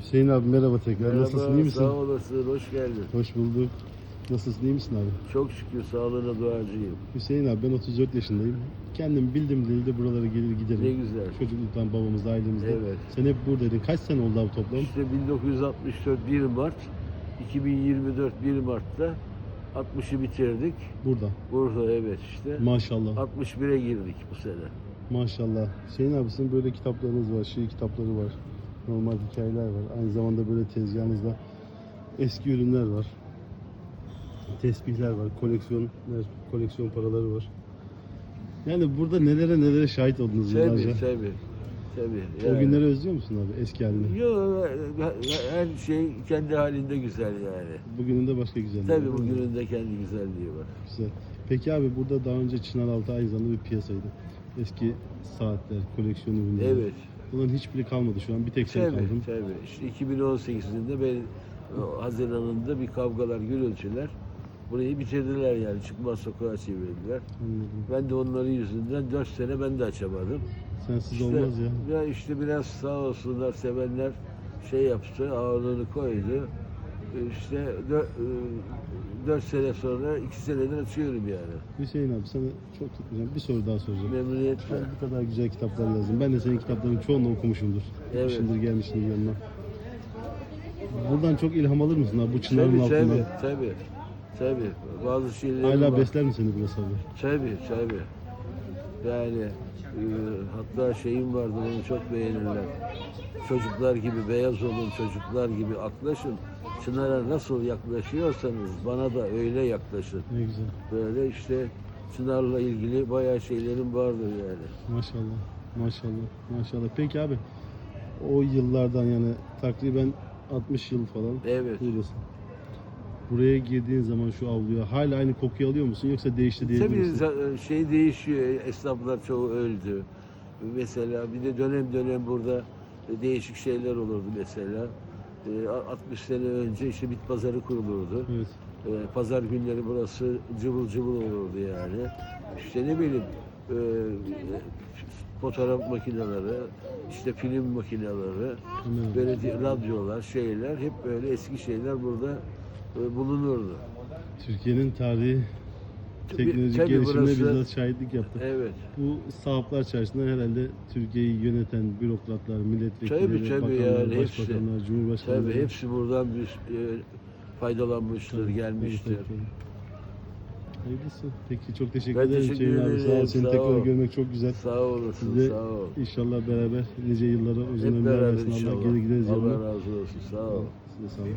Hüseyin abi merhaba tekrar. Nasılsın iyi misin? Sağ olasın, hoş geldin. Hoş bulduk. Nasılsın iyi misin abi? Çok şükür sağlığına duacıyım. Hüseyin abi ben 34 yaşındayım. Kendim bildim dilde buralara gelir giderim. Ne güzel. Çocukluktan babamızda ailemizde. Evet. Sen hep buradaydın. Kaç sene oldu abi toplam? İşte 1964 1 Mart, 2024 1 Mart'ta 60'ı bitirdik. Burada. Burada evet işte. Maşallah. 61'e girdik bu sene. Maşallah. Hüseyin abi sizin böyle kitaplarınız var, şiir kitapları var. Normal hikayeler var. Aynı zamanda böyle tezgahınızda eski ürünler var. Tesbihler var, koleksiyonlar, koleksiyon paraları var. Yani burada nelere nelere şahit oldunuz Tabii yıllarca. tabii. Tabii. O yani. günleri özlüyor musun abi eski halini? Yok, her şey kendi halinde güzel yani. Bugünün de başka güzelliği. Tabii bugünün de kendi güzelliği var. Güzel. Peki abi burada daha önce Çınaraltı aynı zamanda bir piyasaydı. Eski saatler, koleksiyon ürünleri. Evet. Bunların hiçbiri kalmadı şu an. Bir tek sen Tabii kaldın. tabii. İşte 2018'inde ben o Haziran'ında bir kavgalar, gürültüler burayı bitirdiler yani. Çıkmaz sokağa çevirdiler. Anladım. Ben de onların yüzünden 4 sene ben de açamadım. Sensiz İşte, olmaz ya. Ya işte biraz sağ olsunlar sevenler şey yaptı, ağırlığını koydu. İşte 4 sene sonra 2 senedir açıyorum yani. Hüseyin abi sana çok tutmayacağım. Bir soru daha soracağım. Memnuniyetle. Ben bu kadar güzel kitaplar yazdım. Ben de senin kitaplarının çoğunu okumuşumdur. Evet. Şimdi gelmişimdir yanına. Buradan çok ilham alır mısın abi bu çınarın Tabii tabii altından? tabii. Tabii. Bazı şeyler Hala var. besler mi seni burası abi? Tabii tabii. Yani e, hatta şeyim vardı onu çok beğenirler. Çocuklar gibi beyaz olun, çocuklar gibi aklaşın. Çınar'a nasıl yaklaşıyorsanız bana da öyle yaklaşın. Ne güzel. Böyle işte Çınar'la ilgili bayağı şeylerim vardır yani. Maşallah. Maşallah. Maşallah. Peki abi o yıllardan yani takriben 60 yıl falan Evet. buradasın. Buraya girdiğin zaman şu avluya hala aynı kokuyu alıyor musun yoksa değişti diyebilir Tabii misin? şey değişiyor. Esnaflar çoğu öldü. Mesela bir de dönem dönem burada değişik şeyler olurdu mesela. E, 60 sene önce işte bit pazarı kurulurdu. Evet. E, Pazar günleri burası cıvıl cıvıl olurdu yani. İşte ne bileyim e, fotoğraf makineleri, işte film makineleri, böyle di- radyolar, şeyler hep böyle eski şeyler burada e, bulunurdu. Türkiye'nin tarihi teknolojik tabii gelişimine burası- bizzat şahitlik yaptı. Evet. Bu sahaplar çarşısında herhalde Türkiye'yi yöneten bürokratlar, milletvekilleri, Tabii, tabii bakanlar, yani hepsi. başbakanlar, cumhurbaşkanları. Tabii hepsi buradan bir e, faydalanmıştır, Tabii, gelmiştir. tabii, tabii. Hayırlısı. Peki çok teşekkür Ben ederim teşekkür abi. Sağ ol. Seni sağ tekrar ol. görmek çok güzel. Sağ olasın, Size sağ ol. inşallah beraber nice yıllara uzun ömürler versin. Allah geri gideriz Allah razı olsun, sağ ol. Size sağ olun.